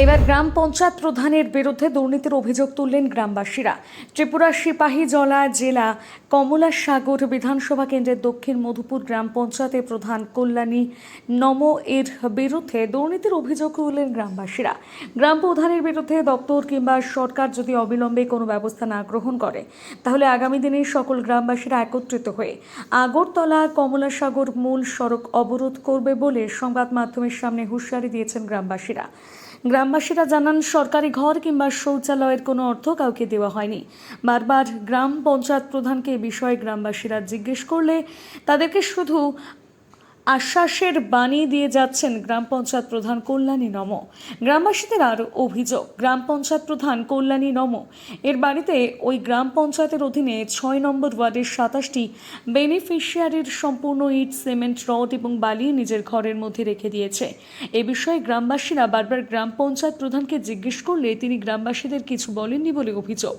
এবার গ্রাম পঞ্চায়েত প্রধানের বিরুদ্ধে দুর্নীতির অভিযোগ তুললেন গ্রামবাসীরা। ত্রিপুরার সিপাহীজলা জেলা কমলা সাগর বিধানসভা কেন্দ্রের দক্ষিণ মধুপুর গ্রাম পঞ্চায়েতের প্রধান কল্যাণী নম এর বিরুদ্ধে দুর্নীতির অভিযোগ তুললেন গ্রামবাসীরা। গ্রাম প্রধানের বিরুদ্ধে দপ্তর কিংবা সরকার যদি অবিলম্বে কোনো ব্যবস্থা না গ্রহণ করে, তাহলে আগামী দিনে সকল গ্রামবাসীরা একত্রিত হয়ে আগরতলা কমলাসাগর মূল সড়ক অবরোধ করবে বলে সংবাদ মাধ্যমের সামনে হুঁশিয়ারি দিয়েছেন গ্রামবাসীরা। গ্রামবাসীরা জানান, সরকারি ঘর কিংবা শৌচালয়ের কোনো অর্থ কাউকে দেওয়া হয়নি। বারবার গ্রাম পঞ্চায়েত প্রধানকে এ বিষয়ে গ্রামবাসীরা জিজ্ঞেস করলে তাদেরকে শুধু আশ্বাসের বাণী দিয়ে যাচ্ছেন গ্রাম পঞ্চায়েত প্রধান কল্যাণী নম। গ্রামবাসীদের আরও অভিযোগ, গ্রাম পঞ্চায়েত প্রধান কল্যাণী নম। এর বাড়িতে ওই গ্রাম পঞ্চায়েতের অধীনে ছয় নম্বর ওয়ার্ডের সাতাশটি বেনিফিশিয়ারির সম্পূর্ণ ইট, সিমেন্ট, রড এবং বালি নিজের ঘরের মধ্যে রেখে দিয়েছে। এ বিষয়ে গ্রামবাসীরা বারবার গ্রাম পঞ্চায়েত প্রধানকে জিজ্ঞেস করলে তিনি গ্রামবাসীদের কিছু বলেননি বলে অভিযোগ।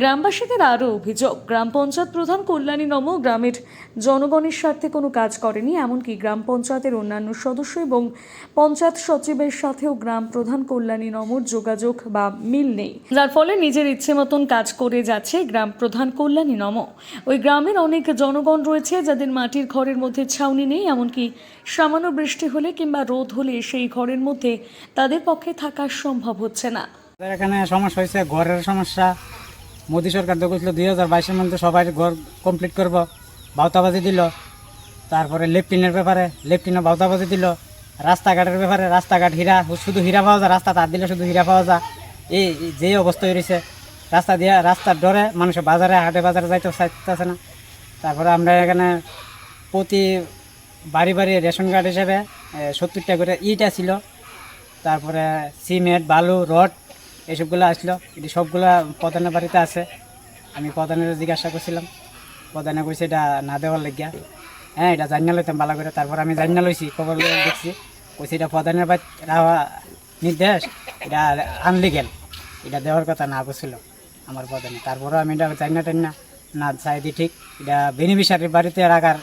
গ্রামবাসীদের আরও অভিযোগ, গ্রাম পঞ্চায়েত প্রধান কল্যাণী নম গ্রামের জনগণের স্বার্থে কোনো কাজ করেনি, এমনকি গ্রাম পঞ্চায়েতের অন্যান্য সদস্য এবং পঞ্চায়েত সচিবের সাথেও গ্রাম প্রধান কল্যাণী নমর যোগাযোগ বা মিল নেই। যার ফলে নিজের ইচ্ছে মতন কাজ করে যাচ্ছে গ্রাম প্রধান কল্যাণী নম ওই গ্রামের অনেক জনগণ রয়েছে যাদের মাটির ঘরের মধ্যে ছাউনি নেই, এমনকি সামান্য বৃষ্টি হলে কিংবা রোদ হলে সেই ঘরের মধ্যে তাদের পক্ষে থাকা সম্ভব হচ্ছে না। এখানে সমস্যা হয়েছে, ঘরের সমস্যা। মোদী সরকার কইছিল দুই হাজার বাইশের মধ্যে সবাই ঘর কমপ্লিট করব। বাউতাবাজি দিল। তারপরে লেফটিনের ব্যাপারে লেফটিনে বাউতাবাজি দিল। রাস্তাঘাটের ব্যাপারে, রাস্তাঘাট হীরা, শুধু হীরা পাওয়া যায়, রাস্তা তার দিলে শুধু হীরা পাওয়া যায়। এই যে অবস্থা হয়েছে রাস্তা দিয়ে, রাস্তার ডরে মানুষের বাজারে, হাটে বাজারে যাইতে চাইতেছে না। তারপরে আমরা এখানে প্রতি বাড়ি বাড়ি রেশন কার্ড হিসেবে সত্তরটা করে ইটা ছিল তারপরে সিমেন্ট, বালু, রড, এসবগুলো আসলো। এটি সবগুলা প্রধানের বাড়িতে আছে। আমি প্রধানের জিজ্ঞাসা করছিলাম। প্রধানে কইছে এটা না দেওয়ার লাগিয়া। হ্যাঁ এটা জানিয়ে লইতাম ভালো করে। তারপর আমি জানিয়ে লইছি খবর দেখছি। কইছে এটা প্রধানের নির্দেশ এটা আনলিগেল এটা দেওয়ার কথা না করছিল আমার প্রধানে। তারপরেও আমি এটা জানিয়ে টাইনা না চাই দি ঠিক। এটা বেনিফিশিয়ারির বাড়িতে রাখার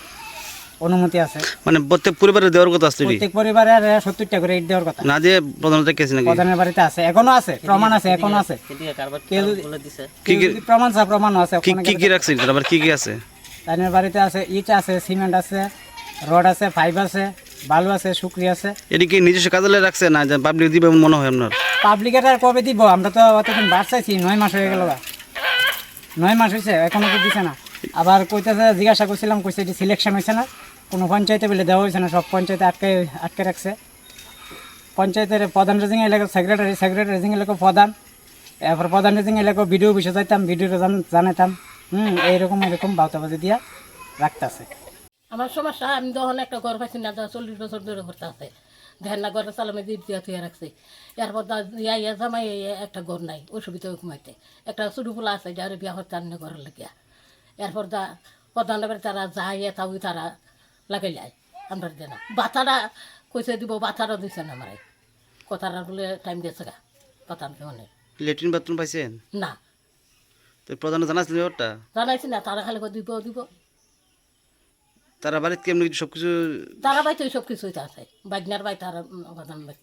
অনুমতি আছে। মানে প্রত্যেক পরিবারের দেওয়ার কথা আছে? প্রত্যেক পরিবারের সত্তরটা করে ইট দেওয়ার কথা। না দিয়ে প্রধানত কেছে নাকি? প্রধানের বাড়িতে আছে এখনও আছে প্রমাণ আছে এখনও আছে। প্রমাণ আছে প্রমাণ আছে কি কি কি রাখছে আবার কি কি আছে? তাদের বাড়িতে আছে ইট আছে সিমেন্ট আছে রড আছে ফাইভ আছে বালু আছে শুকরি আছে। এটি কি নিজস্ব কাজে রাখছে না যে পাবলিক দিবে মনে হয় আপনার? পাবলিকের আর কবে দিব? আমরা তো অতদিন বার চাইছি নয় মাস হয়ে গেল। নয় মাস হয়েছে এখনও তো দিছে না। আবার কইতেছে জিজ্ঞাসা করছিলাম কইছে এটি সিলেকশন হয়েছে না। কোনো পঞ্চায়েতে বলে দেওয়া হয়েছে না সব পঞ্চায়েতে আটকে আটকে রাখছে। পঞ্চায়েতের প্রধান রেজিং এলাকা সেক্রেটারি সেক্রেটারি রেজিং এলাকা প্রধান। এরপর প্রধান রেজিং এলাকা ভিডিও বিষয় যাইতাম ভিডিও জানাতাম হুম এইরকম এরকম বাউতাবাজি দিয়া রাখতেছে। আমার সমস্যা আমি তখন একটা ঘর পাইছি না চল্লিশ বছর ধরে করতে আছে। দেখেন না ঘরের চালামে দিয়ে দিয়া থুয়ে রাখছে। এরপর দা ইয়া ইয়া জামাই একটা ঘর নাই অসুবিধা ঘুমাইতে। একটা ছোটো পোলা আছে যার বিয়া করতে আনে ঘরের লেগিয়া। এরপর দা প্রধান বাড়ি তারা যা ইয়ে তাও তারা লাগাই যায় আমরা দিয়ে না। বাচ্চারা কইছে দিব বাচ্চারা দিছে না আমার। কথাটা বলে টাইম দিয়েছে গা কথা অনেক। লেট্রিন বাথরুম পাইছেন? না। তো প্রধান জানাচ্ছিল ব্যাপারটা? জানাইছি না তারা খালি দিব দিব। তারা বাড়িতে কেমনি সব কিছু তারা বাড়িতে সব কিছু আছে বাগনার বাড়ি তারা প্রধান বাড়ি